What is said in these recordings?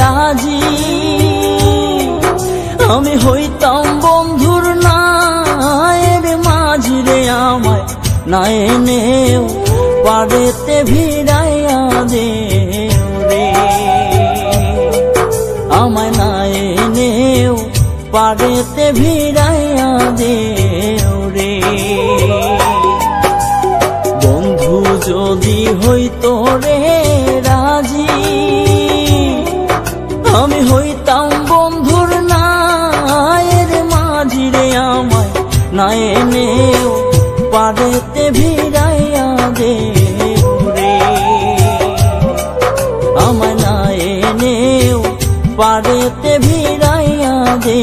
রাজি। আমি হইতাম বন্ধুর নায়ের মাঝি রে আমায় না এনেও পারেতে ভিড়াইয়া দে রে। আমায় না এনেও পারেতে ভিড়াইয়া দে রে। বন্ধু যদি হইতো রে আমায় না এনেও পারেতে ভিড়াইয়া দে রে। আমায় না এনেও পারেতে ভিড়াইয়া দে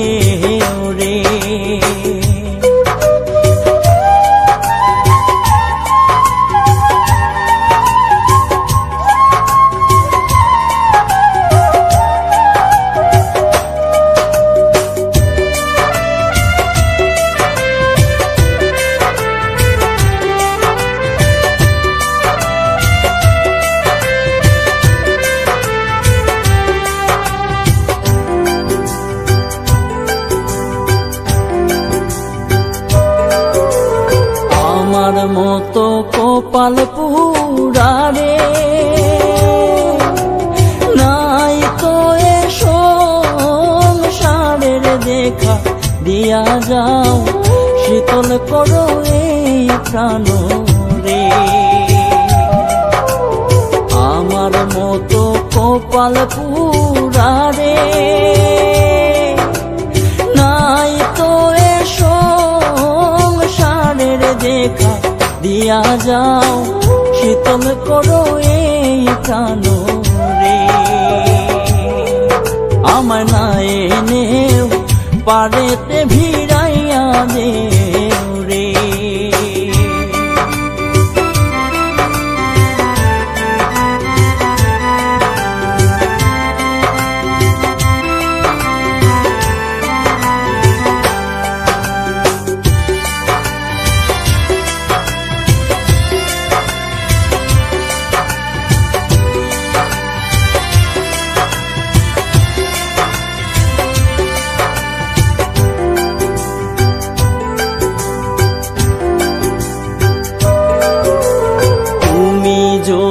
আমার মতো কপাল পুরারে নাই তো এ সংসারের দেখা দিয়া যাও, শীতল করো এই প্রাণ রে। আমার মতো কপাল পুরারে দিয়া যাও শীতল করো এই প্রাণ রে। আমার না এনেও পারেতে ভিড়াইয়া দেও।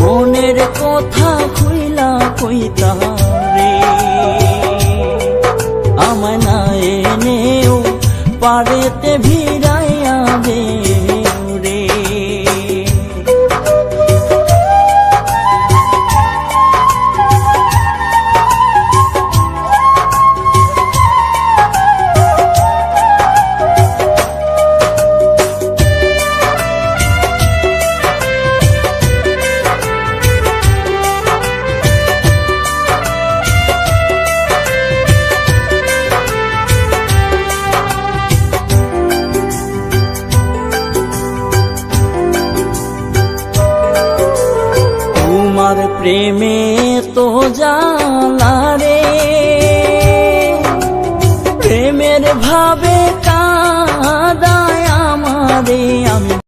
মনের কথা খুইলা কইতা রে। আমায় না এনেও পারেতে ভিড়াইয়া যাও